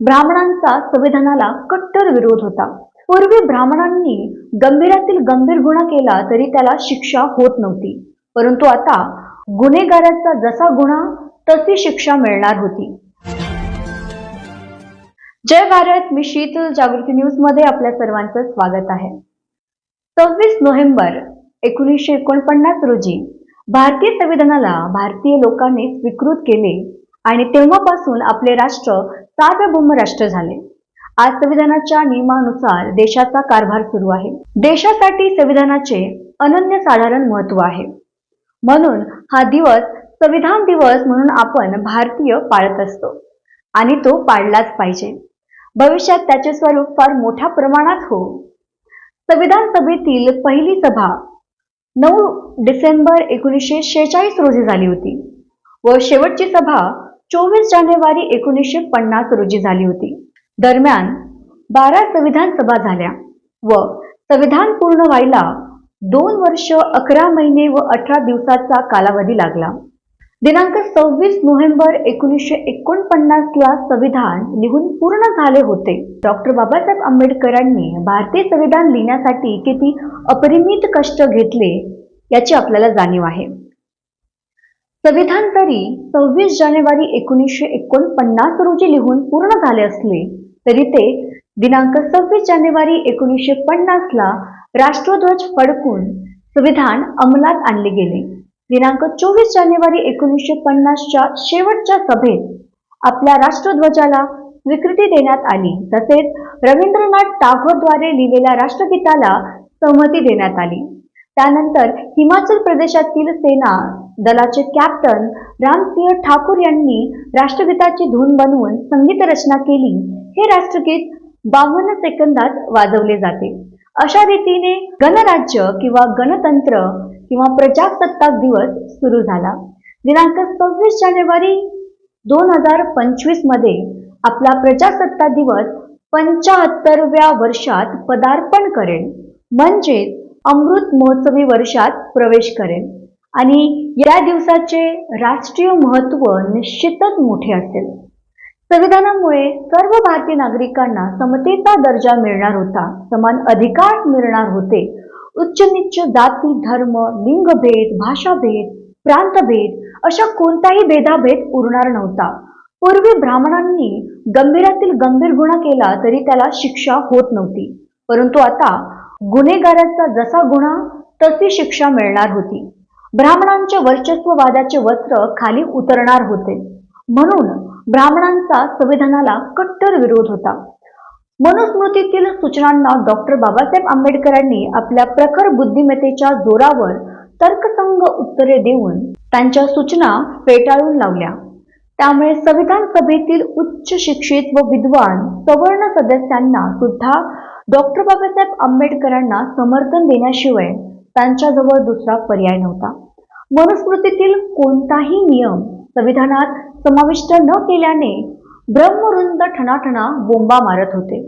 ब्राह्मणांचा संविधानाला कट्टर विरोध होता. पूर्वी ब्राह्मणांनी गंभीरातील गंभीर गुन्हा केला तरी त्याला शिक्षा होत नव्हती. परंतु आता गुन्हेगाराचा जसा गुन्हा तशी शिक्षा मिळणार होती. जय भारत मी शीतल जागृती न्यूजमध्ये आपल्या सर्वांचं स्वागत आहे. सव्वीस नोव्हेंबर एकोणीसशे एकोणपन्नास रोजी भारतीय संविधानाला भारतीय लोकांनी स्वीकृत केले आणि तेव्हापासून आपले राष्ट्र सार्वभौम राष्ट्र झाले. आज संविधानाच्या नियमानुसार देशाचा कारभार सुरू आहे. देशासाठी संविधानाचे अनन्यसाधारण महत्त्व आहे. म्हणून हा दिवस संविधान दिवस म्हणून आपण भारतीय पाळत असतो आणि तो पाळलाच पाहिजे. भविष्यात त्याचे स्वरूप फार मोठ्या प्रमाणात हो. संविधान सभेतील पहिली सभा नऊ डिसेंबर एकोणीसशे शेहेचाळीस रोजी झाली होती व शेवटची सभा चोवीस जानेवारी एकोणीसशे पन्नास रोजी झाली होती. दरम्यान बारा संविधान सभा झाल्या व संविधान पूर्ण व्हायला दोन वर्ष अकरा महिने व अठरा दिवसाचा कालावधी लागला. दिनांक सव्वीस नोव्हेंबर एकोणीसशे एकोणपन्नास ला संविधान लिहून पूर्ण झाले होते. डॉक्टर बाबासाहेब आंबेडकरांनी भारतीय संविधान लिहिण्यासाठी किती अपरिमित कष्ट घेतले याची आपल्याला जाणीव आहे. संविधान तरी सव्वीस जानेवारी एकोणीसशे एकोणपन्नास रोजी लिहून पूर्ण झाले असले तरी ते दिनांक सव्वीस जानेवारी एकोणीसशे पन्नास ला राष्ट्रध्वज फडकून संविधान अंमलात आणले गेले. दिनांक चोवीस जानेवारी एकोणीसशे पन्नासच्या शेवटच्या सभेत आपल्या राष्ट्रध्वजाला स्वीकृती देण्यात आली तसेच रवींद्रनाथ टागोरद्वारे लिहिलेल्या राष्ट्रगीताला सहमती देण्यात आली. त्यानंतर हिमाचल प्रदेशातील सेना दलाचे कॅप्टन रामसिंह ठाकूर यांनी राष्ट्रगीताची धून बनवून संगीत रचना केली. हे राष्ट्रगीत बावन्न सेकंदात वाजवले जाते. अशा रीतीने गणराज्य किंवा गणतंत्र किंवा प्रजासत्ताक दिवस सुरू झाला. दिनांक सव्वीस जानेवारी दोन हजार पंचवीसमध्ये आपला प्रजासत्ताक दिवस पंचाहत्तरव्या वर्षात पदार्पण करेल. म्हणजेच अमृत महोत्सवी वर्षात प्रवेश करेल आणि या दिवसाचे राष्ट्रीय महत्त्व निश्चितच मोठे असेल. संविधानामुळे सर्व भारतीय नागरिकांना समतेचा दर्जा मिळणार होता समान अधिकार मिळणार होते. उच्च निच्च जाती धर्म लिंगभेद भाषाभेद प्रांतभेद अशा कोणताही भेदाभेद उरणार नव्हता. पूर्वी ब्राह्मणांनी गंभीरातील गंभीर गुन्हा केला तरी त्याला शिक्षा होत नव्हती. परंतु आता गुन्हेगाराचा जसा गुन्हा तशी शिक्षा मिळणार होती. ब्राह्मणांच्या वर्चस्ववादाचे वस्त्र खाली उतरणार होते. म्हणून ब्राह्मणांचा संविधानाला कट्टर विरोध होता. मनुस्मृतीतील सूचनांना डॉक्टर बाबासाहेब आंबेडकरांनी आपल्या प्रखर बुद्धिमत्तेच्या जोरावर तर्कसंग उत्तरे देऊन त्यांच्या सूचना फेटाळून लावल्या. त्यामुळे संविधान सभेतील उच्च शिक्षित व विद्वान सवर्ण सदस्यांना सुद्धा डॉक्टर बाबासाहेब आंबेडकरांना समर्थन देण्याशिवाय त्यांच्याजवळ दुसरा पर्याय नव्हता. मनुस्मृतीतील कोणताही नियम संविधानात समाविष्ट न केल्याने ब्रह्मरुंद ठणाठणा बोंबा मारत होते.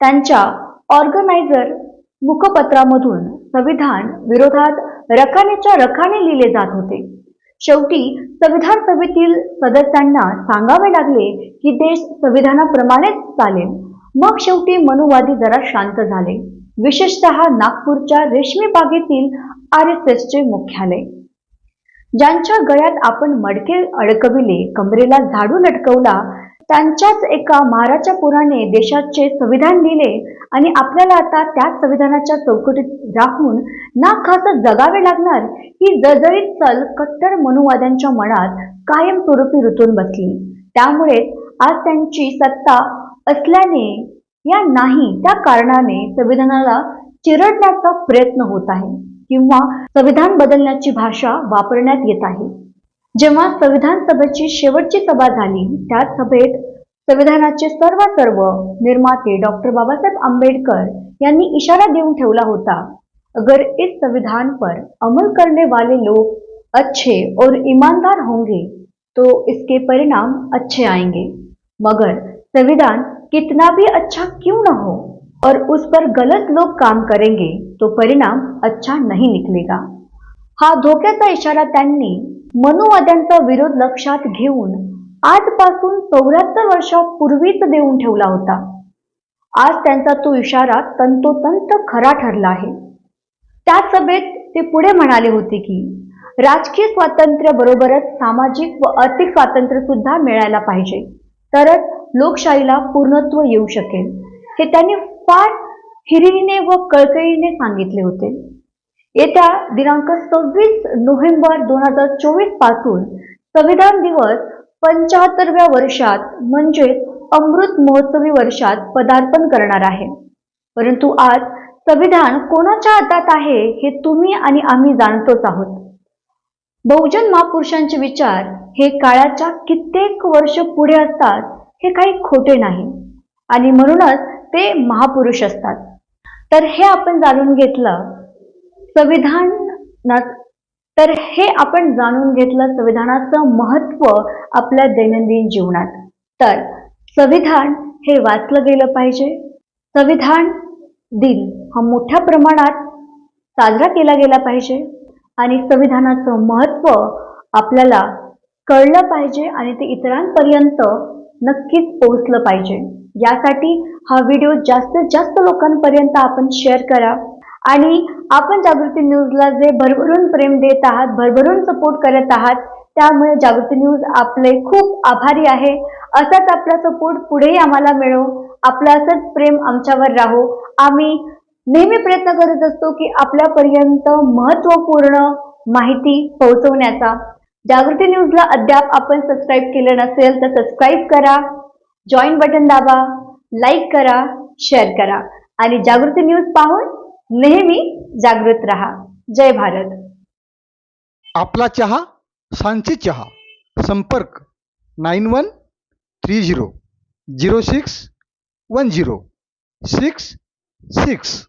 त्यांच्या ऑर्गनायझर मुखपत्रामधून संविधान विरोधात रखानेच्या रखाने लिहिले जात होते. शेवटी संविधान सभेतील सदस्यांना सांगावे लागले की देश संविधानाप्रमाणेच चालेल. मग शेवटी मनुवादी जरा शांत झाले. विशेषतः नागपूरच्या रेशमी बागेतील आर एस एसचे मुख्यालय. ज्यांच्या गळ्यात आपण मडके अडकविले कमरेला झाडू लटकवला त्यांच्याच एका महाराच्या पुराने देशाचे संविधान लिहिले आणि आपल्याला आता त्याच संविधानाच्या चौकटीत राखून ना खास जगावे लागणार ही जळजळीत चल कट्टर मनुवाद्यांच्या मनात कायमस्वरूपी ऋतून रुतून बसली. त्यामुळे आज त्यांची सत्ता असल्याने या नाही त्या कारणाने संविधानाला चिरडण्याचा प्रयत्न होत आहे किंवा संविधान बदलण्याची भाषा वापरण्यात येत आहे. जेव्हा संविधान सभेची शेवटची सभा झाली त्या सभेत संविधानाचे सर्व सर्व निर्माते डॉक्टर बाबासाहेब आंबेडकर यांनी इशारा देऊन ठेवला होता अगर इस संविधान पर अमल करने वाले लोग अच्छे और ईमानदार होंगे तो इसके परिणाम अच्छे आएंगे। मगर संविधान कितना भी अच्छा क्यों न हो और उस पर गलत लोग काम करेंगे तो परिणाम अच्छा नहीं निकलेगा। हा धोक्याचा इशारा त्यांनी मनुवाद्यांचा विरोध लक्षात घेऊन आजपासून चौऱ्याहत्तर वर्षापूर्वीच देऊन ठेवला होता. आज त्यांचा तो इशारा तंतोतंत खरा ठरला आहे. त्या सभेत ते पुढे म्हणाले होते की राजकीय स्वातंत्र्य बरोबरच सामाजिक व आर्थिक स्वातंत्र्य सुद्धा मिळायला पाहिजे. तरच लोकशाहीला पूर्णत्व येऊ शकेल. हे त्यांनी फार हिरिरीने व कळकळीने सांगितले होते. येत्या दिनांक सव्वीस नोव्हेंबर दोन हजार चोवीसपासून संविधान दिवस पंचाहत्तरव्या वर्षात म्हणजेच अमृत महोत्सवी वर्षात पदार्पण करणार आहे. परंतु आज संविधान कोणाच्या हातात आहे हे तुम्ही आणि आम्ही जाणतोच आहोत. बहुजन महापुरुषांचे विचार हे काळाच्या कित्येक वर्ष पुढे असतात हे काही खोटे नाही. आणि म्हणूनच ते महापुरुष असतात. तर हे आपण जाणून घेतलं संविधान तर हे आपण जाणून घेतलं संविधानाचं महत्त्व आपल्या दैनंदिन जीवनात. तर संविधान हे वाचलं गेलं पाहिजे. संविधान दिन हा मोठ्या प्रमाणात साजरा केला गेला पाहिजे. आणि संविधानाचं महत्त्व आपल्याला कळलं पाहिजे आणि ते इतरांपर्यंत नक्कीच पोहोचलं पाहिजे. यासाठी हा व्हिडिओ जास्तीत जास्त लोकांपर्यंत आपण शेअर करा. आणि आपण जागृती न्यूजला जे भरभरून प्रेम देत आहात भरभरून सपोर्ट करत आहात त्यामुळे जागृती न्यूज आपले खूप आभारी आहे. असाच आपला सपोर्ट पुढेही आम्हाला मिळो. आपला असंच प्रेम आमच्यावर राहो. आम्ही नेहमी प्रयत्न करत असतो की आपल्यापर्यंत महत्त्वपूर्ण माहिती पोहोचवण्याचा. जागृती न्यूजला अद्याप आपण सबस्क्राईब केलं नसेल तर सबस्क्राईब करा जॉईन बटन दाबा लाईक करा शेअर करा. आणि जागृती न्यूज पाहून नेहमी जागृत रहा. जय भारत. आपला चहा सांची चहा. संपर्क nine one three zero zero six one zero six six.